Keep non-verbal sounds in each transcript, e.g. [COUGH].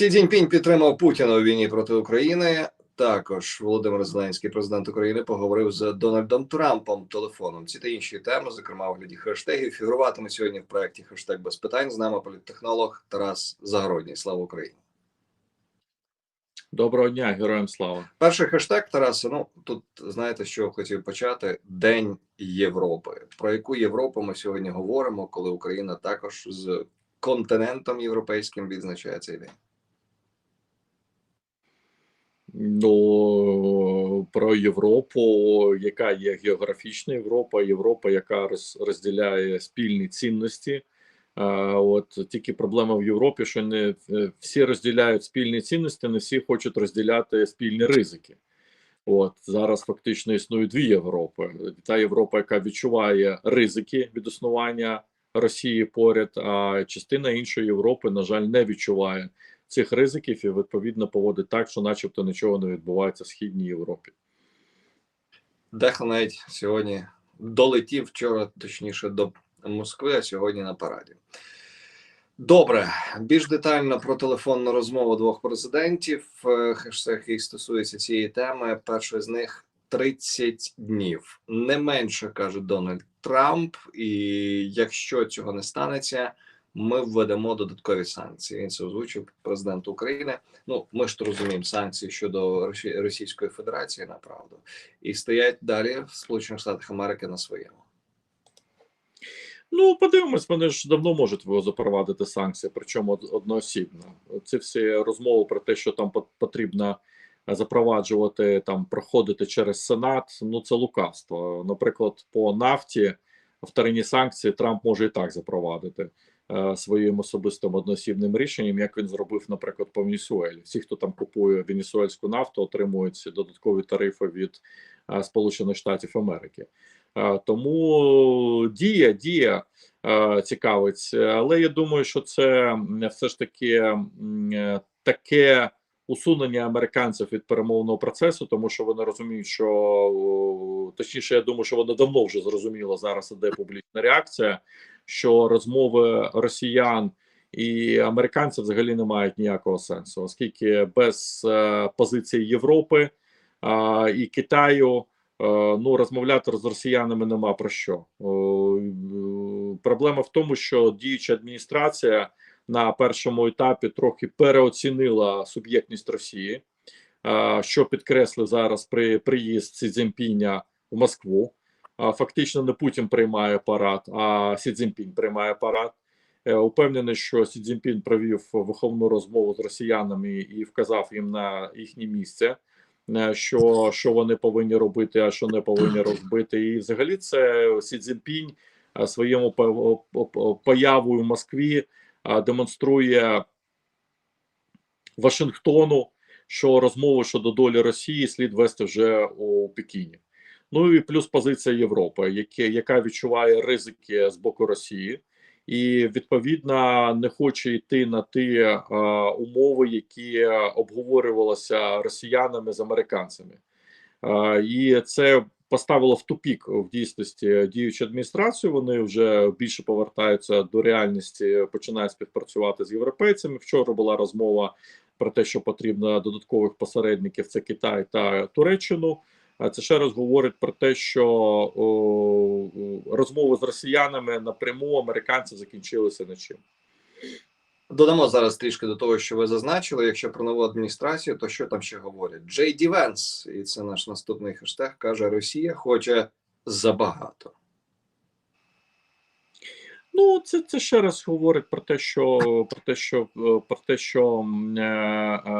Сі Цзіньпінь підтримав Путіна у війні проти України. Також Володимир Зеленський, президент України, поговорив з Дональдом Трампом телефоном. Ці та інші теми, зокрема у гляді хештегів, фігуруватиме сьогодні в проєкті хештег без питань. З нами політтехнолог Тарас Загородній. Слава Україні! Доброго дня, героям слава. Перший хештег Тараса. Ну тут знаєте, що хотів почати День Європи. Про яку Європу ми сьогодні говоримо, коли Україна також з континентом європейським відзначає цей день. Ну про Європу, яка є географічна Європа, Європа, яка розділяє спільні цінності. От тільки проблема в Європі, що не е, всі розділяють спільні цінності, не всі хочуть розділяти спільні ризики. От зараз фактично існує дві Європи: та Європа, яка відчуває ризики від існування Росії поряд, а частина іншої Європи, на жаль, не відчуває цих ризиків і відповідно поводить так, що, начебто, нічого не відбувається в східній Європі. Дехто навіть сьогодні долетів вчора, точніше, до Москви, а сьогодні на параді. Добре, більш детально про телефонну розмову двох президентів. е, Хештег, який стосується цієї теми. Перший з них 30 днів. Не менше каже Дональд Трамп. І якщо цього не станеться, ми введемо додаткові санкції. Він це озвучив президент України. Ну ми ж то розуміємо санкції щодо Російської Федерації направду і стоять далі в Сполучених Штатах Америки на своєму. Ну, подивимось, вони ж давно можуть запровадити санкції, причому одноосібно. Ці всі розмови про те, що там потрібно запроваджувати, там проходити через Сенат. Ну це лукавство. Наприклад, по нафті вторинні санкції Трамп може і так запровадити своїм особистим одноосібним рішенням, як він зробив, наприклад, по Венесуелі. Всі, хто там купує венесуельську нафту, отримують додаткові тарифи від е, Сполучених Штатів Америки. Е, Тому дія, дія е, цікавить, але я думаю, що це все ж таки е, таке усунення американців від перемовного процесу, тому що вони розуміють, що точніше, я думаю, що вони давно вже зрозуміло зараз іде публічна реакція, що розмови росіян і американців взагалі не мають ніякого сенсу, оскільки без е, позиції Європи і Китаю. Е, ну розмовляти з росіянами нема про що. Проблема в тому, що діюча адміністрація на першому етапі трохи переоцінила суб'єктність Росії, що підкреслив зараз при приїзд Сі Цзіньпіня в Москву. Фактично не Путін приймає парад, а Сі Цзіньпінь приймає парад. Е, Упевнений, що Сі Цзіньпінь провів виховну розмову з росіянами і вказав їм на їхнє місце е, що, що вони повинні робити, а що не повинні робити. І взагалі це Сі Цзіньпінь е, своєму по- по- появою в Москві демонструє Вашингтону, що розмову щодо долі Росії слід вести вже у Пекіні. Ну і плюс позиція Європи, яке, яка відчуває ризики з боку Росії. І відповідно не хоче йти на ті е, умови, які обговорювалися росіянами з американцями, Е, і це поставило в тупік в дійсності діючу адміністрацію. Вони вже більше повертаються до реальності, починають співпрацювати з європейцями. Вчора була розмова про те, що потрібно додаткових посередників: це Китай та Туреччину. Це ще раз говорить про те, що о, розмови з росіянами напряму американці закінчилися нічим. Додамо зараз трішки до того, що ви зазначили. Якщо про нову адміністрацію, то що там ще говорять? Джей Ді Венс, і це наш наступний хештег, каже: Росія хоче забагато. Ну, це, це ще раз говорить про те, що про те, що про те, що е, е,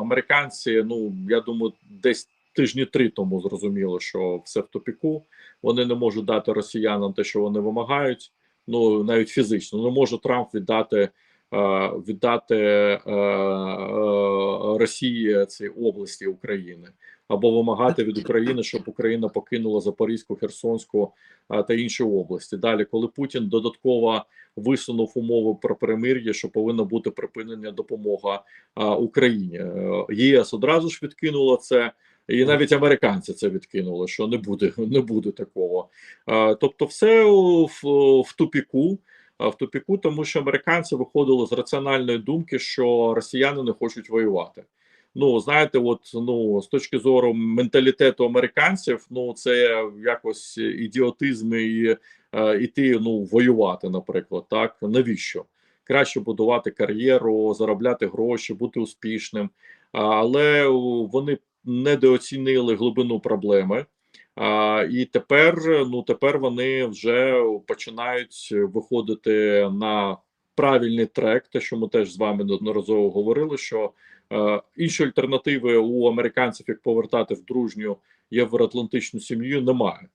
американці, ну я думаю, десь тижні три тому зрозуміло, що все в тупіку. Вони не можуть дати росіянам те, що вони вимагають. Ну навіть фізично не може Трамп віддати. Е, Віддати е, е, Росії ці області України або вимагати від України, щоб Україна покинула Запорізьку, Херсонську та інші області. Далі, коли Путін додатково висунув умови про перемир'я, що повинна бути припинення допомога Україні, ЄС одразу ж відкинуло це. І навіть американці це відкинули, що не буде, не буде такого. Тобто, все в, в тупіку. А, в тупіку, тому що американці виходили з раціональної думки, що росіяни не хочуть воювати. Ну, знаєте, от ну з точки зору менталітету американців, ну це якось ідіотизм і е, іти ну воювати, наприклад, так навіщо? Краще будувати кар'єру, заробляти гроші, бути успішним, але вони недооцінили глибину проблеми. А, і тепер, ну тепер вони вже починають виходити на правильний трек. Те, що ми теж з вами неодноразово говорили, що е, інші альтернативи у американців, як повертати в дружню євроатлантичну сім'ю, немає.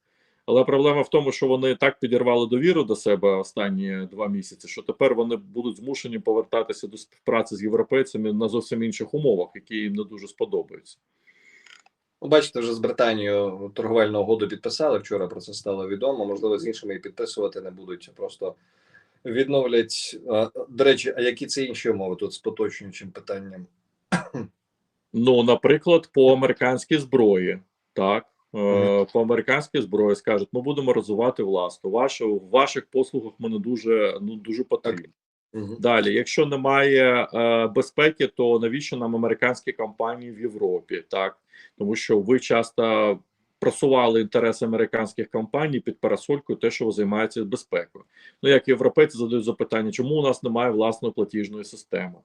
Але проблема в тому, що вони так підірвали довіру до себе останні два місяці, що тепер вони будуть змушені повертатися до співпраці з європейцями на зовсім інших умовах, які їм не дуже сподобаються. Ну, Бачите, вже з Британією торговельну угоду підписали. Вчора про це стало відомо. Можливо, з іншими і підписувати не будуть, просто відновлять. До речі, а які це інші умови тут з поточнюючим питанням? Ну, наприклад, по американській зброї, так. Мгм. По американській зброї скажуть, ми будемо розвивати власну. Ваше в ваших послугах ми не дуже ну дуже потрібні. Мгм. Далі, якщо немає е, безпеки, то навіщо нам американські компанії в Європі? Так тому що ви часто просували інтереси американських компаній під парасолькою, те, що ви займаєтеся безпекою. Ну як європейці задають запитання, чому у нас немає власної платіжної системи?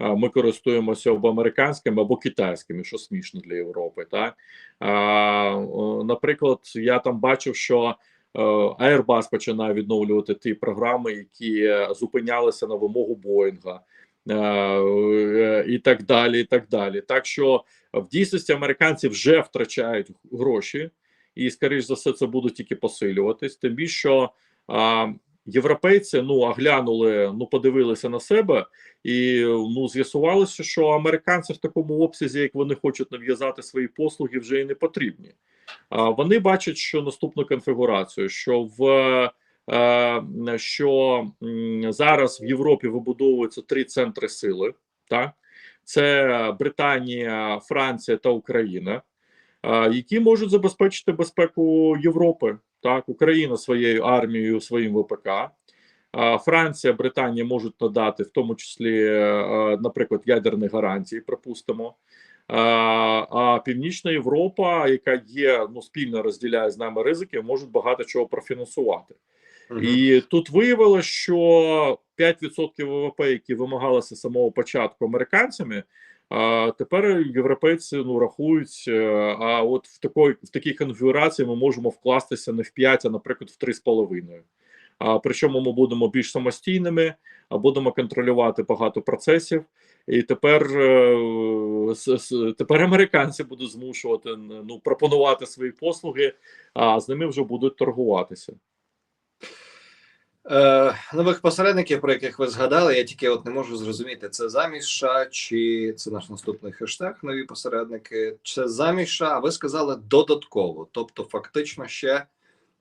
Ми користуємося або американськими, або китайськими, що смішно для Європи. Так наприклад, я там бачив, що е, Airbus починає відновлювати ті програми, які е, зупинялися на вимогу Боїнга. Е, е, І так далі, і так далі. Так що в дійсності американці вже втрачають гроші, і, скоріш за все, це буде тільки посилюватись. Тим більше, що європейці ну оглянули, ну подивилися на себе, і ну з'ясувалося, що американці в такому обсязі, як вони хочуть нав'язати свої послуги, вже і не потрібні. Вони бачать, що наступну конфігурацію, що в що зараз в Європі вибудовуються три центри сили, так це Британія, Франція та Україна, е, які можуть забезпечити безпеку Європи. Так, Україна своєю армією, своїм ВПК. Франція, Британія можуть надати, в тому числі, е, наприклад, ядерні гарантії, припустимо. А Північна Європа, яка є ну спільно розділяє з нами ризики, можуть багато чого профінансувати. І тут виявилося, що 5% ВВП, які вимагалися з самого початку американцями, а тепер європейці ну рахують. е, А от в такої в такій конфігурації ми можемо вкластися не в 5, а наприклад, в 3,5. А причому ми будемо більш самостійними, а будемо контролювати багато процесів. І тепер е, тепер американці будуть змушувати ну пропонувати свої послуги, а з ними вже будуть торгуватися. Е, нових посередників, про яких ви згадали, я тільки от не можу зрозуміти, це замість США, чи це наш наступний хештег, нові посередники, чи замість США, а ви сказали додатково. Тобто, фактично, ще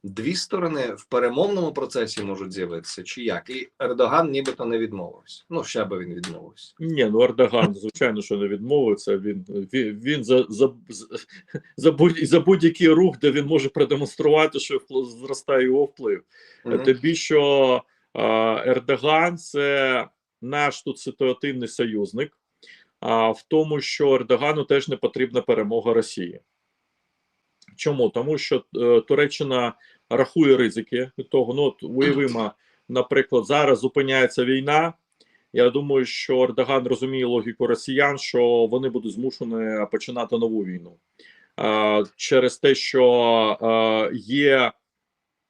дві сторони в перемовному процесі можуть з'явитися, чи як? І Ердоган нібито не відмовився. Ну, ще би він відмовився. Ні, ну Ердоган, звичайно, що не відмовиться. Він він, він за, за, за, будь, за будь-який рух, де він може продемонструвати, що зростає його вплив. Мгм. Тобі що Ердоган це наш тут ситуативний союзник, а в тому, що Ердогану теж не потрібна перемога Росії. Чому? Тому що е, Туреччина рахує ризики того. Ну, от уявимо, наприклад, зараз зупиняється війна. Я думаю, що Ердоган розуміє логіку росіян, що вони будуть змушені починати нову війну через те, що е, є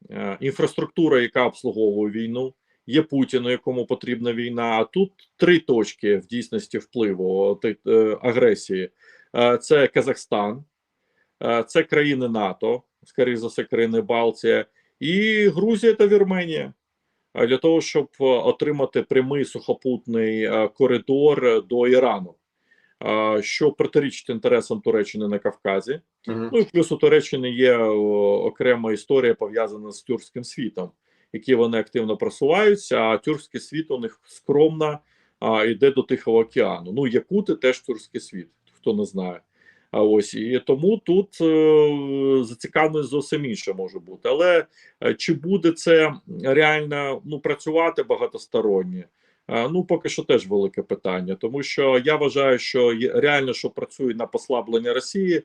е, інфраструктура, яка обслуговує війну, є Путін, якому потрібна війна. А тут три точки в дійсності впливу агресії: це Казахстан, це країни НАТО, скоріше за все, країни Балтія, і Грузія та Вірменія. Е, Для того щоб е, отримати прямий сухопутний е, коридор е, до Ірану, е, що протирічить інтересам Туреччини на Кавказі. Мгм. Ну і плюс у Туреччини є окрема історія пов'язана з тюркським світом, які вони активно просуваються. А тюркський світ у них скромно йде до Тихого океану. Ну, Якути теж тюркський світ, хто не знає. А ось і тому тут е, зацікавленість зовсім інша може бути. Але е, чи буде це реально ну працювати багатосторонньо? Е, Ну, поки що теж велике питання, тому що я вважаю, що реально, що працює на послаблення Росії,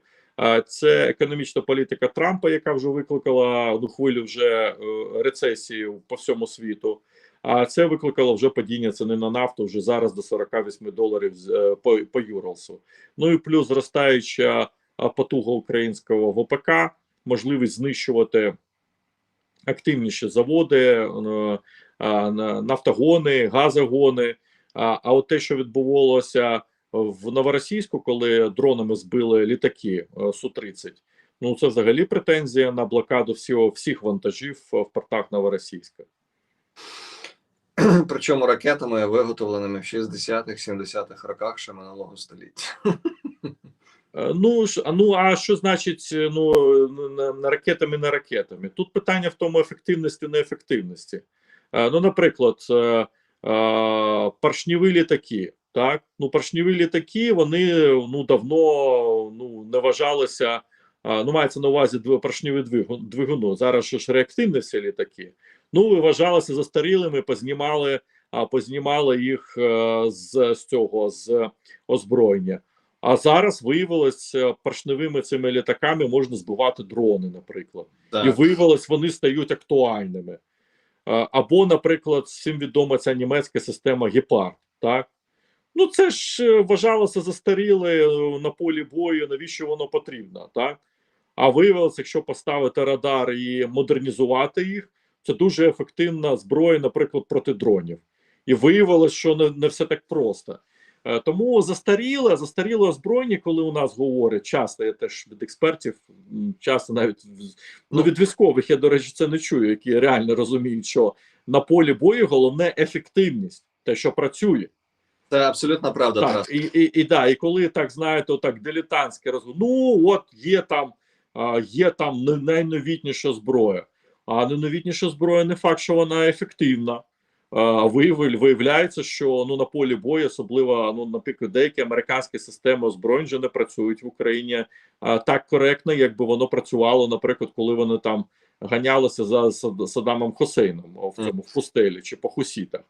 це економічна політика Трампа, яка вже викликала ну, хвилю вже е, рецесії по всьому світу. А це викликало вже падіння ціни на нафту вже зараз до 48 доларів е, по, по Юрлсу. Ну і плюс зростаюча потуга українського ВПК, можливість знищувати активніші заводи, е, нафтогони, газогони. А, от те, що відбувалося в Новоросійську, коли дронами збили літаки е, Су-30, ну це взагалі претензія на блокаду всього, всіх вантажів в портах Новоросійська. [CLEARS THROAT] Причому ракетами, виготовленими в 60-х, 70-х роках ще минулого століття. [LAUGHS] Е, Ну ну а що значить е, ну ракетами, не ракетами? Тут питання в тому ефективності, неефективності. Е, Ну, наприклад, е, літаки. Так, ну поршневі літаки вони ну давно ну не вважалися. Ну, мається на увазі двигун, двигуну. Зараз ж реактивні всі літаки. Ну, вважалися застарілими, познімали, а познімали їх е, з, з цього з озброєння. А зараз виявилось, е, поршневими цими літаками можна збивати дрони, наприклад, і виявилось, вони стають актуальними. Або, наприклад, всім відома ця німецька система Гепард. Так ну це ж е, вважалося застаріле на полі бою. Навіщо воно потрібно? Так а виявилось, якщо поставити радар і модернізувати їх, це дуже ефективна зброя, наприклад, проти дронів. І виявилось, що не, не все так просто. Е, Тому застаріле, застаріле озброєння, коли у нас говорять, часто я теж від експертів, часто навіть ну, від військових, я, до речі, це не чую, які реально розуміють, що на полі бою головне ефективність, те, що працює. Це абсолютно правда. Так, і, і, і, да, і коли так знаєте, так дилетантське розговор, ну от є там, є там найновітніша зброя. А найновітніша зброя не факт, що вона ефективна. Виявляється, що ну на полі бою, особливо ну, наприклад, деякі американські системи озброєнь вже не працюють в Україні так коректно, якби воно працювало, наприклад, коли вони там ганялися за Сад- Саддамом Хусейном в цьому в пустелі чи по хусітах.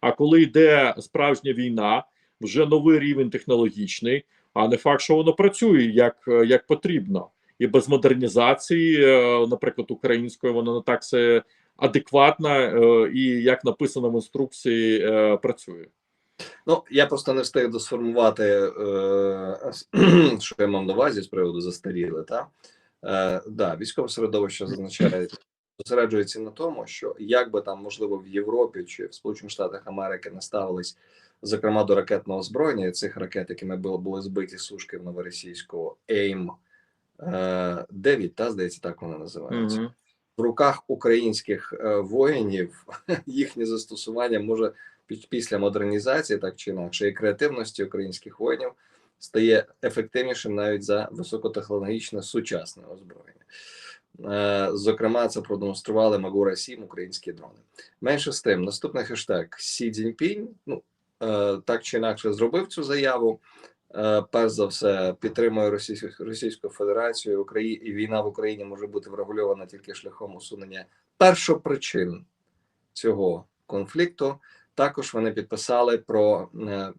А коли йде справжня війна, вже новий рівень технологічний, а не факт, що воно працює як, як потрібно. І без модернізації, е, наприклад, української, воно не так все адекватно е, і як написано в інструкції, е, працює. Ну, я просто не встиг досформувати, [CLEARS THROAT] що я мав на увазі з приводу застаріли. Та? Да, військове середовище зазначає, зосереджується на тому, що як би там, можливо, в Європі чи в Сполучених Штатах Америки не ставились, зокрема до ракетного озброєння і цих ракет, якими були, були збиті сушки в Новоросійську, AIM е, 9, та, здається, так вони називаються. в руках українських е, воїнів [LAUGHS] їхнє застосування може після модернізації, так чи інакше, і креативності українських воїнів стає ефективнішим навіть за високотехнологічне сучасне озброєння. Е, Зокрема, це продемонстрували Магура 7 українські дрони. Менше з тим, наступний хештег Сі Цзіньпінь, ну е, так чи інакше зробив цю заяву. Е, Перш за все, підтримує Російську Російську Федерацію Украї... і війна в Україні може бути врегульована тільки шляхом усунення першопричин цього конфлікту. Також вони підписали про е,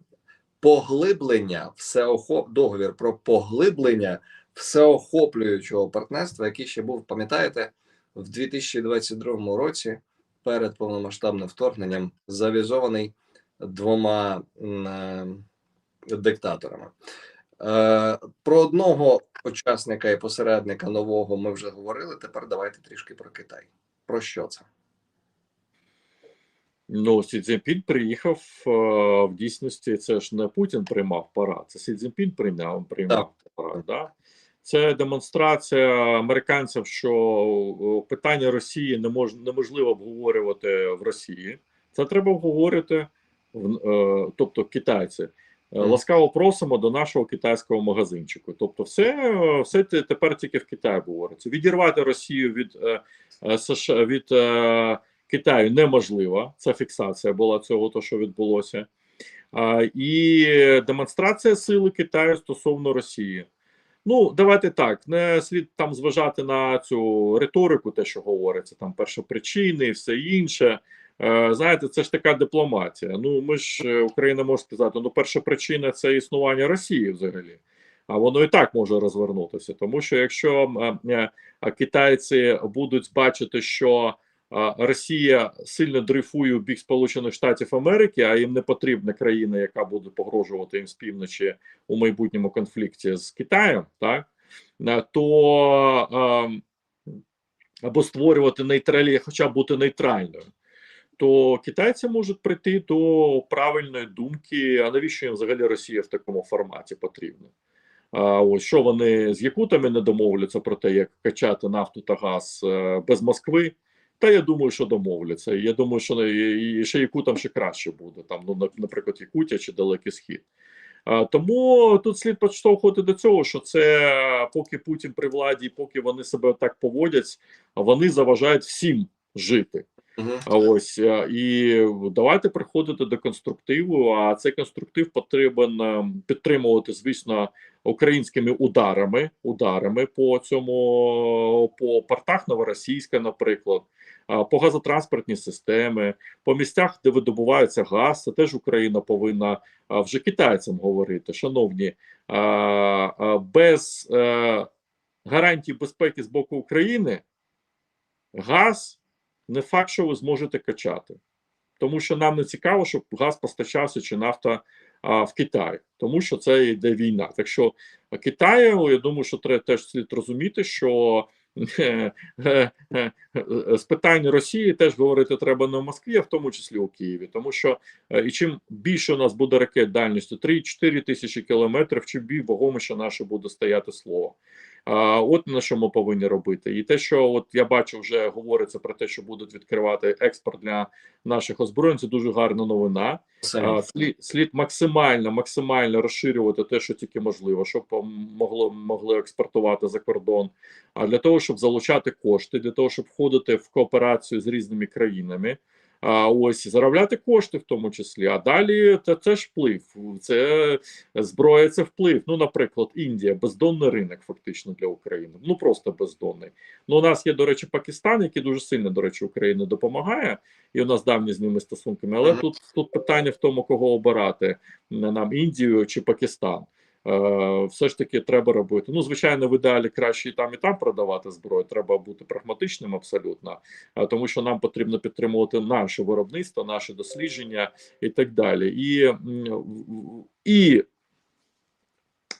поглиблення всеохоп... договір про поглиблення всеохоплюючого партнерства, який ще був, пам'ятаєте, в 2022 році перед повномасштабним вторгненням завізований двома е, диктаторами. Е, Про одного учасника і посередника нового ми вже говорили. Тепер давайте трішки про Китай. Про що це? Ну, Сі Цзіньпін приїхав е, в дійсності. Це ж не Путін приймав парад, це Сі Цзіньпін прийняв приймав парад. Да? Це демонстрація американців, що е, питання Росії не мож, неможливо обговорювати в Росії. Це треба обговорювати, тобто китайці. Е. Ласкаво просимо до нашого китайського магазинчику. Тобто, все, все те- тепер тільки в Китаї говориться. Відірвати Росію від е, е, США від Китаю неможливо. Це фіксація була цього, то що відбулося. І демонстрація сили Китаю стосовно Росії. Ну, давайте так. Не слід там зважати на цю риторику, те, що говориться, там першопричини і все інше. Е, знаєте, це ж така дипломатія. Ну, ми ж е, Україна може сказати, ну, перша причина це існування Росії взагалі. А воно і так може розвернутися. Тому що якщо е, китайці будуть бачити, що Росія сильно дрейфує у бік Сполучених Штатів Америки, а їм не потрібна країна, яка буде погрожувати їм з півночі у майбутньому конфлікті з Китаєм, так то е, або створювати нейтралі, хоча б бути нейтральною. То китайці можуть прийти до правильної думки, а навіщо їм взагалі Росія в такому форматі потрібна? А ось що вони з якутами не домовляться про те, як качати нафту та газ е, без Москви. Та я думаю, що домовляться. Я думаю, що і ще якутам ще краще буде. Там, ну, наприклад, Якутія чи Далекий Схід. Тому тут слід підштовхувати до цього, що це поки Путін при владі, поки вони себе так поводять, вони заважають всім жити. А ось е, і давайте приходити до конструктиву. А цей конструктив потрібен е, підтримувати, звісно, українськими ударами, ударами по цьому по портах Новоросійська, наприклад, по газотранспортній системи, по місцях, де видобувається газ. Це теж Україна повинна вже китайцям говорити. Шановні, без е, гарантій безпеки з боку України газ не факт, що ви зможете качати. Тому що нам не цікаво, щоб газ постачався чи нафта а, в Китай, тому що це йде війна. Так що Китаю, я думаю, що треба теж слід розуміти, що [LAUGHS] е, е, е, з питань Росії теж говорити треба не в Москві, а в тому числі у Києві. Тому що і чим більше у нас буде ракет дальністю 3-4 тисячі кілометрів, чим більш вагоміше наше буде стояти слово. От на що ми повинні робити, і те, що от я бачу, вже говориться про те, що будуть відкривати експорт для наших озброєнь. Це дуже гарна новина. Слід, слід максимально максимально розширювати те, що тільки можливо, щоб м, могло могли експортувати за кордон. А для того, щоб залучати кошти, для того, щоб входити в кооперацію з різними країнами. Ось заробляти кошти в тому числі. А далі це, це ж вплив. Це зброя, це вплив. Ну, наприклад, Індія бездонний ринок, фактично для України. Ну просто бездонний. Ну, у нас є, до речі, Пакистан, який дуже сильно, до речі, Україні допомагає, і у нас давні з ними стосунками. Але тут тут питання в тому, кого обирати нам Індію чи Пакистан. Е, все ж таки треба робити. Ну, звичайно, в ідеалі краще і там, і там продавати зброю. Треба бути прагматичним абсолютно, е, тому що нам потрібно підтримувати наше виробництво, наше дослідження і так далі. І, і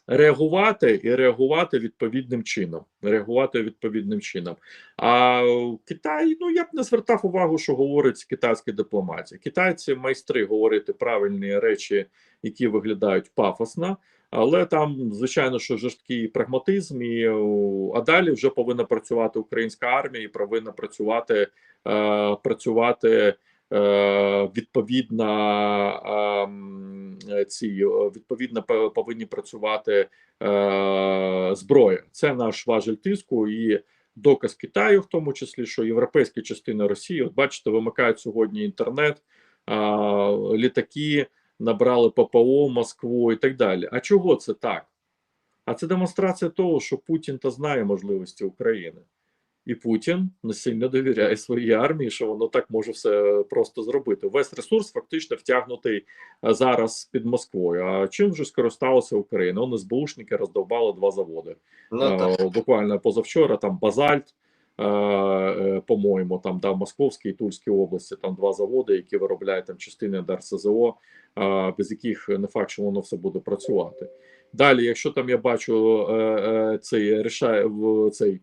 реагувати і реагувати відповідним чином. Реагувати відповідним чином. А Китай, ну я б не звертав увагу, що говорить китайська дипломатія. Китайці майстри говорити правильні речі, які виглядають пафосно. Але там, звичайно, що жорсткий прагматизм, і а далі вже повинна працювати українська армія, і повинна працювати е, працювати е, відповідно ем, ці е, відповідно повинні працювати е, зброя. Це наш важель тиску і доказ Китаю, в тому числі, що європейська частина Росії, от бачите, вимикають сьогодні інтернет, а, літаки набрали ППО Москву і так далі. А чого це так? А це демонстрація того, що Путін та знає можливості України. І Путін не сильно довіряє своїй армії, що воно так може все просто зробити. Весь ресурс фактично втягнутий зараз під Москвою. А чим вже скористалася Україна? Он СБУшники роздовбали два заводи. Ну, так. Е, буквально позавчора там Базальт, е, е, по-моєму, там да, в Московській і Тульській області там два заводи, які виробляють там частини ДРСЗО, е, без яких не факт, що воно все буде працювати. Далі, якщо там я бачу е, е, цей рішає цей.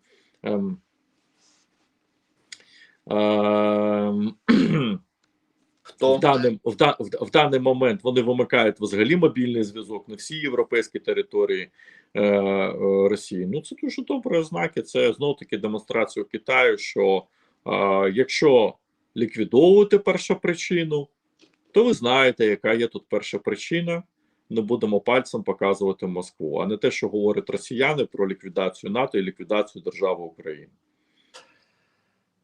[CLEARS THROAT] Хто? в даний, в, да- в, в даний момент вони вимикають взагалі мобільний зв'язок на всій європейській території е, е, Росії. Ну це дуже добрі ознаки. Це знов таки демонстрація Китаю, що е, якщо ліквідовувати першу причину, то ви знаєте, яка є тут перша причина. Не будемо пальцем показувати Москву, а не те, що говорять росіяни про ліквідацію НАТО і ліквідацію держави України.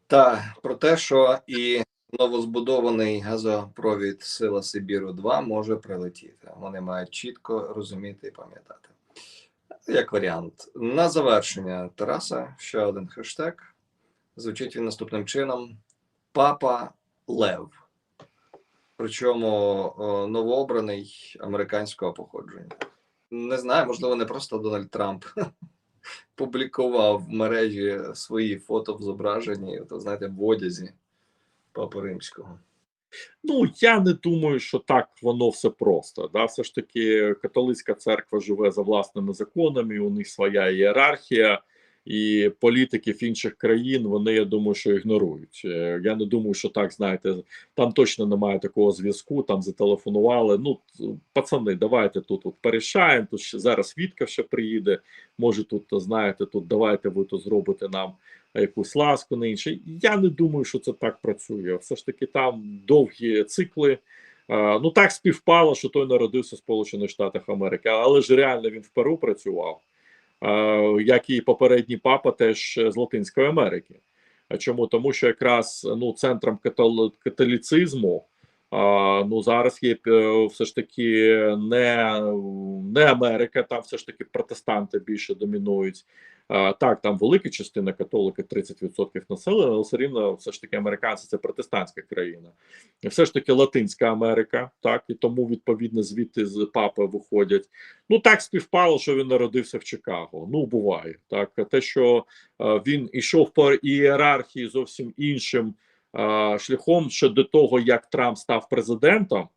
Та про те, що і новозбудований газопровід Сила Сибіру 2 може прилетіти. Вони мають чітко розуміти і пам'ятати. Як варіант. На завершення Тараса ще один хештег. Звучить він наступним чином: Папа Лев. Причому новообраний американського походження. Не знаю, можливо, не просто Дональд Трамп [LAUGHS] публікував в мережі свої фото в зображенні, то знаєте, в одязі Папи Римського. Ну я не думаю, що так воно все просто. Да? Все ж таки, католицька церква живе за власними законами, у них своя ієрархія, і політиків інших країн вони, я думаю, що ігнорують. Е, Я не думаю, що так знаєте, там точно немає такого зв'язку. Там зателефонували. Ну пацани, давайте тут от порішаємо. Тут ще зараз Вітка ще приїде. Може, тут знаєте, тут давайте ви то зробите нам якусь ласку на інше. Я не думаю, що це так працює. Все ж таки, там довгі цикли. Ну так співпало, що той народився в Сполучених Штатах Америки, але ж реально він в Перу працював, як і попередній папа, теж з Латинської Америки. Чому? Тому що якраз ну, центром катол- католіцизму ну зараз є е, все ж таки не, не Америка, там все ж таки протестанти більше домінують. Так, там велика частина католики, 30% населення, але все рівно все ж таки американці це протестантська країна. Все ж таки Латинська Америка, так, і тому відповідно звідти з папи виходять. Ну так співпало, що він народився в Чикаго. Ну буває так. Те, що е, він ішов по ієрархії зовсім іншим шляхом ще до того, як Трамп став президентом.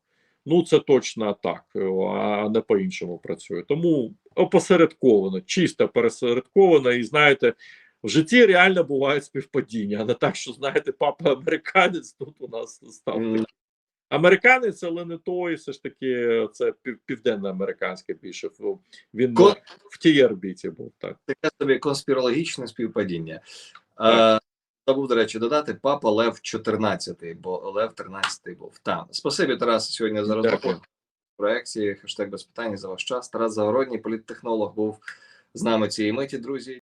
Ну, це точно так, е, а не по-іншому працює. Тому опосередковано, чисто пересередковано, і знаєте, в житті реально бувають співпадіння, а не так, що знаєте, папа американець тут у нас став. М, Американець, але не той, все ж таки, це пів- південноамериканське більше. Він Ко- е, в тій орбіті був так. Таке собі конспірологічне співпадіння. Так. Забув, до речі, додати папа Лев 14, бо Лев 13 був там. Спасибі, Тарас, сьогодні за розмову проекції. Хештег без питань за ваш час. Тарас Загородній, політтехнолог, був з нами цієї миті, друзі.